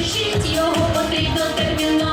Запишіть його потрібно терміново.